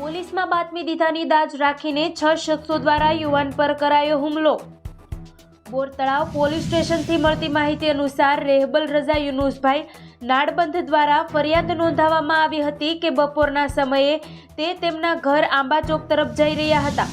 પોલીસમાં બાતમી દીધાની દાજ રાખીને છ શખ્સો દ્વારા યુવાન પર કરાયો હુમલો. બોર તળાવ પોલીસ સ્ટેશનથી મળતી માહિતી અનુસાર રેહબલ રઝા યુનુસભાઈ નાડબંધ દ્વારા ફરિયાદ નોંધાવવામાં આવી હતી કે બપોરના સમયે તે તેમના ઘર આંબા ચોક તરફ જઈ રહ્યા હતા.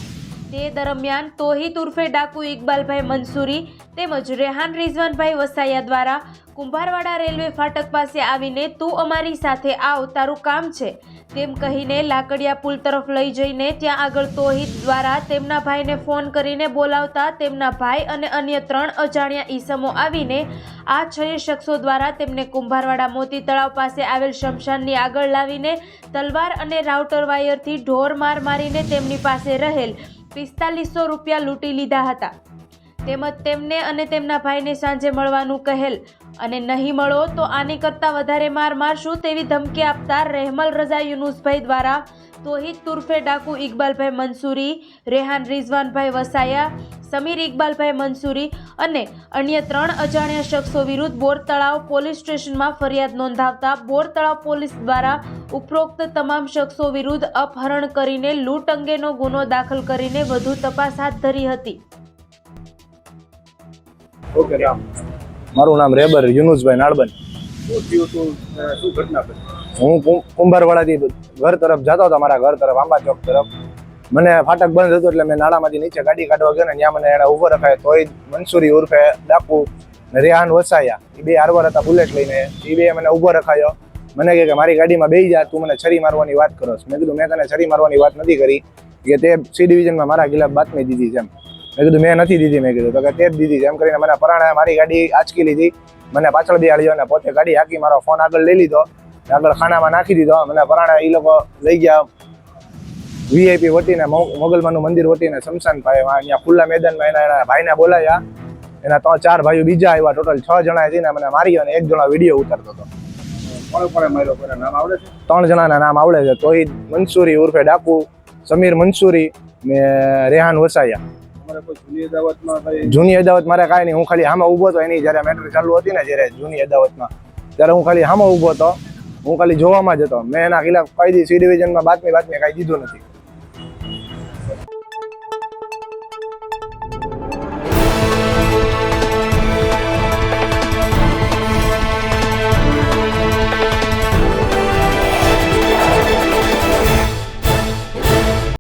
તે દરમિયાન તોહિત ઉર્ફે ડાકુ ઇકબાલભાઈ મંસૂરી તેમજ રેહાન રિઝવાનભાઈ વસાયા દ્વારા કુંભારવાડા રેલવે ફાટક પાસે આવીને તું અમારી સાથે આવ, તારું કામ છે. તેમ કહીને લાકડિયા પુલ તરફ લઈ જઈને ત્યાં આગળ તોહિત દ્વારા તેમના ભાઈને ફોન કરીને બોલાવતા તેમના ભાઈ અને અન્ય ત્રણ અજાણ્યા ઈસમો આવીને આ છ શખ્સો દ્વારા તેમને કુંભારવાડા મોતી તળાવ પાસે આવેલ શમશાનની આગળ લાવીને તલવાર અને રાઉટર વાયરથી ઢોર માર મારીને તેમની પાસે રહેલ પિસ્તાલીસો રૂપિયા લૂંટી લીધા હતા. તેમજ તેમને અને તેમના ભાઈને સાંજે મળવાનું કહેલ. અને નહીં મળો તો આની કરતાં વધારે માર મારશું તેવી ધમકી આપતા રહેમલ રઝા યુનુસભાઈ દ્વારા તોહિદ તુર્ફે ડાકુ ઇકબાલભાઈ મંસૂરી, રેહાન રિઝવાનભાઈ વસાયા, સમીર ઇકબાલભાઈ મંસૂરી અને અન્ય ત્રણ અજાણ્યા શખ્સો વિરુદ્ધ બોરતળાવ પોલીસ સ્ટેશનમાં ફરિયાદ નોંધાવતા બોરતળાવ પોલીસ દ્વારા ઉપરોક્ત તમામ શખ્સો વિરુદ્ધ અપહરણ કરીને લૂંટ અંગેનો ગુનો દાખલ કરીને વધુ તપાસ હાથ ધરી હતી. ઓકે રામ. મારું નામ રેબર યુનુસભાઈ નાળબન. શું થયું તું? શું ઘટના હું કુંભારવાડાથી ઘર તરફ જતો હતો મારા ઘર તરફ આંબા ચોક તરફ. મને ફાટક બંધ હતું એટલે મેં નાળામાંથી નીચે ગાડી કાઢવા ગયો ને ત્યાં મને એને ઊભો રખાય. તોય મનસુરી ઉર્ફે ડાકુ ને રેહાન વસાયા. એ બે હારવાર હતા બુલેટ લઈને. એ બે મને ઊભો રખાયો. મને કહે કે મારી ગાડીમાં બેસી જા તું મને છરી મારવાની વાત કરો મેં કીધું મેં તને છરી મારવાની વાત નથી કરી. કે તે સી ડિવિઝનમાં મારા ખિલાફ બાતમી દીધી છે એમ. મેં કીધું મેં નથી દીધી મેં કીધું. તો કે તે જ દીધી છે. એમ કરીને મને પરાણે મારી ગાડી આંચકી લીધી. મને પાછળ બેહાડ્યો અને પોતે ગાડી હાકી મારો ફોન આગળ લઈ લીધો આગળ ખાનામાં નાખી દીધો. મને પરાણે એ લોકો લઈ ગયા. વીઆઈપી વટીને મોગલમાનું મંદિર વટીને શમશાન ભાઈ અહીંયા ખુલ્લા મેદાનમાં એના એના ભાઈને બોલાયા. એના ત્રણ ચાર ભાઈઓ બીજા આવ્યા. ટોટલ છ જણા જઈને મને માર્યો અને એક જણા વીડિયો ઉતારતો હતો. ત્રણ જણાના નામ આવડે છે. તોહિદ મંસૂરી ઉર્ફે ડાકુ સમીર મંસૂરી ને રેહાન વસાયા. જૂની અદાવત મારે કાંઈ નહીં. હું ખાલી આમાં ઊભો હતો, એની જ્યારે મેટર ચાલુ હતી ને જ્યારે જૂની અદાવતમાં. ત્યારે હું ખાલી આમાં ઊભો હતો. હું ખાલી જોવામાં જ હતો. મેં એના ખિલાફ કાયદી સી ડિવિઝનમાં બાતમી બાતમી કાંઈ દીધું નથી.